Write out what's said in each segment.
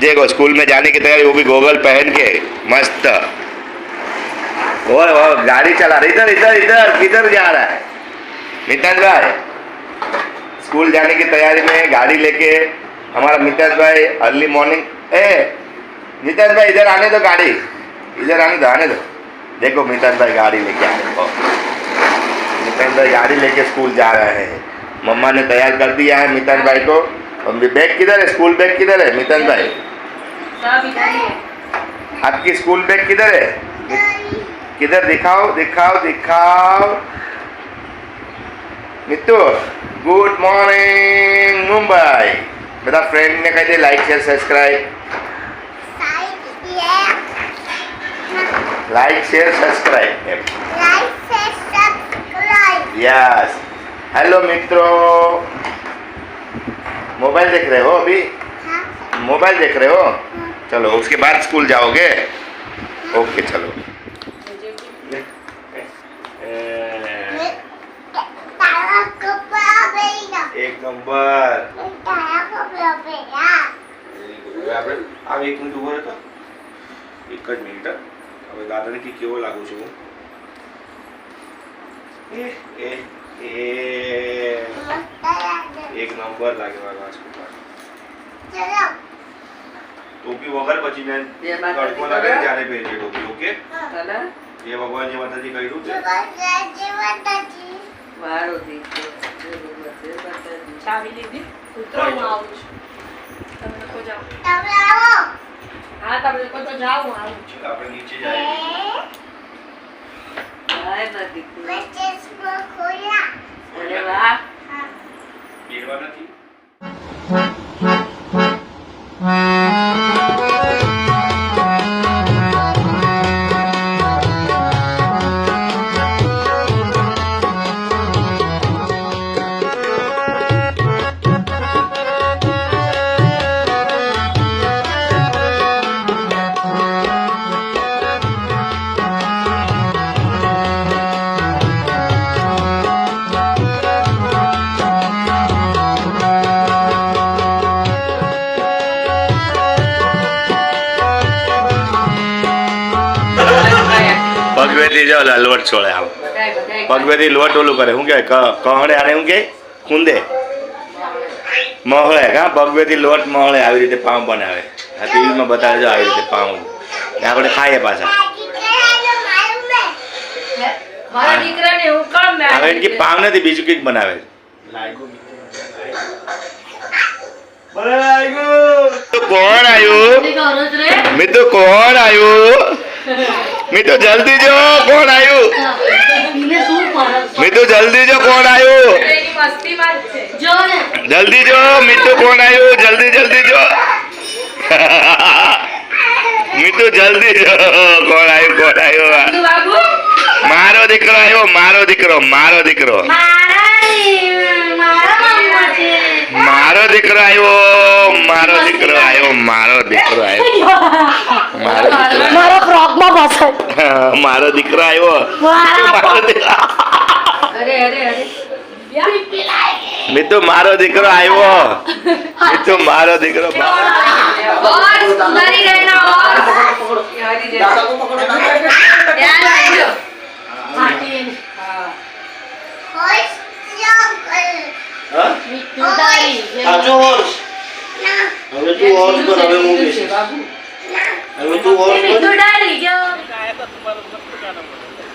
देखो, स्कूल में जाने की तैयारी, वो भी गोगल पहन के, मस्त। ओए ओए गाड़ी चला रहा, इधर इधर इधर, किधर जा रहा है? मितन भाई, स्कूल जाने की तैयारी में गाड़ी लेके, हमारा मितन भाई अर्ली मॉर्निंग ए मितन भाई, इधर आने दो गाड़ी। इधर आने दो आने दो। देखो मितन भाई गाड़ी लेके आ मितन भाई गाड़ी लेके स्कूल जा रहे हैं। मम्मा ने तैयार कर दिया है मितन भाई को। बैग किधर है? स्कूल बैग किधर है मितन भाई? आपकी स्कूल बैग किधर है? किधर दिखाओ दिखाओ दिखाओ। Mittu good morning Mumbai. मेरा फ्रेंड ने कह दिया like share subscribe like share subscribe yes hello मित्रों। मोबाइल देख रहे हो अभी? मोबाइल देख रहे हो? चलो उसके बाद स्कूल जाओगे ओके चलो એક નંબર હવે આપણે આમ એક મિનિટ ઉભો રહેતો એક જ મિનિટ હા. હવે દાદાને કે કેવો લાગુ છું હું એ એ એ એક નંબર લાગે મારો રાજકુમાર ટોપી વગર પછી મેં જય માતાજી તડકો લાગે ને ત્યારે પહેરીએ ટોપી ઓકે કલર જે ભગવાન જે માતાજી કહ્યું છે વાળો દીકરો જય ભગવાન, જય માતાજી. ચાવી લીધી ઉતરો હું આવું છું તમે લોકો જાઓ હા તમે લોકો તો જાઓ હું આવું છું ચલો આપણે નીચે જઈએ હાય મારો દીકરો. અરે વાહ બેડવા નથી પગવેથી જાઓ લોટ છોડે આમ પગવેથી લોટ ઓલું કરે. શું કે કહડે આને શું કે કુંદે. મહળે. કા પગવેથી લોટ મહળે આવી રીતે પાઉં બનાવે. આ ટીવીમાં બતાવે છે આવી રીતે પાઉં. ને આપણે ખાઈએ પાછા. મારા દીકરાને હું કમ હવે કે પાઉં નથી બીજું કંઈક બનાવે તો કોણ આવ્યું? મિતુ કોણ આવ્યું? મિતુ જલ્દી જો, કોણ આવ્યું મીઠું જલ્દી જો, કોણ આવ્યું જલ્દી જો, મીઠું કોણ આવ્યું જલ્દી જલ્દી જો. મીઠું જલ્દી જો, કોણ આવ્યું કોણ આવ્યું મારો દીકરો આવ્યો મારો દીકરો મારો દીકરો. મારો દીકરો આવ્યો મારો દીકરો આવ્યો મારો દીકરો આવ્યો મારો મારો દીકરો આવ્યો. મારો મિતુ મારો દીકરો આવ્યો. મિતુ મારો દીકરો હવે તું ઓર હવે તું ઓર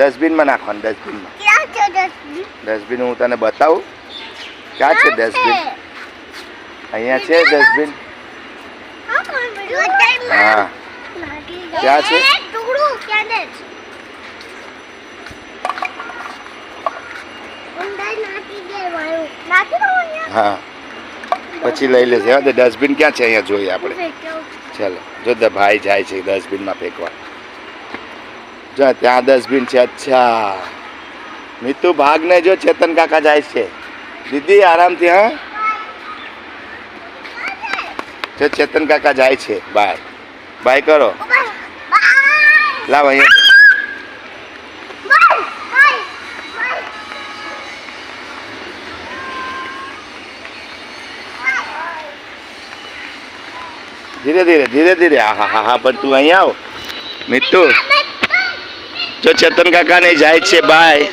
ડસ્ટબિનમાં નાખવાનું ડસ્ટબિનમાં ક્યાં છે ડસ્ટબિન? ડસ્ટબિન હું તને બતાવું. ક્યાં છે ડસ્ટબિન? અહીંયા છે ડસ્ટબિન. હા ક્યાં છે? હા. પછી લઈ લેશે ડસ્ટબિન ક્યાં છે? અહીંયા જોઈએ આપણે. ચાલો જો ભાઈ જાય છે ડસ્ટબિનમાં ફેંકવા. જો ત્યાં ડસ્ટબિન છે, અચ્છા. મિતુ ભાગને જો ચેતન કાકા જાય છે. દીદી, આરામથી, હા? જો ચેતન કાકા જાય છે, બાય. બાય કરો. લાવ અહીંયા. ધીરે ધીરે ધીરે ધીરે. હા હા હા પણ તું અહીંયા આવ. મિત્તુ જો ચેતન કાકા ને જાય છે બાય.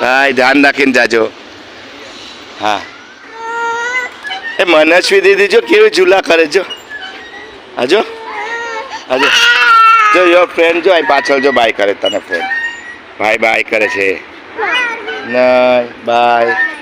બાય ધ્યાન રાખીને જાજો. હા. એ મનસ્વી દીદી જો કેવી ઝૂલા કરે જો. હાજો હાજો જો. યોર ફ્રેન્ડ જો અહીં પાછળ જો બાય કરે તને ફ્રેન્ડ ભાઈ બાય કરે છે. નહીં બાય.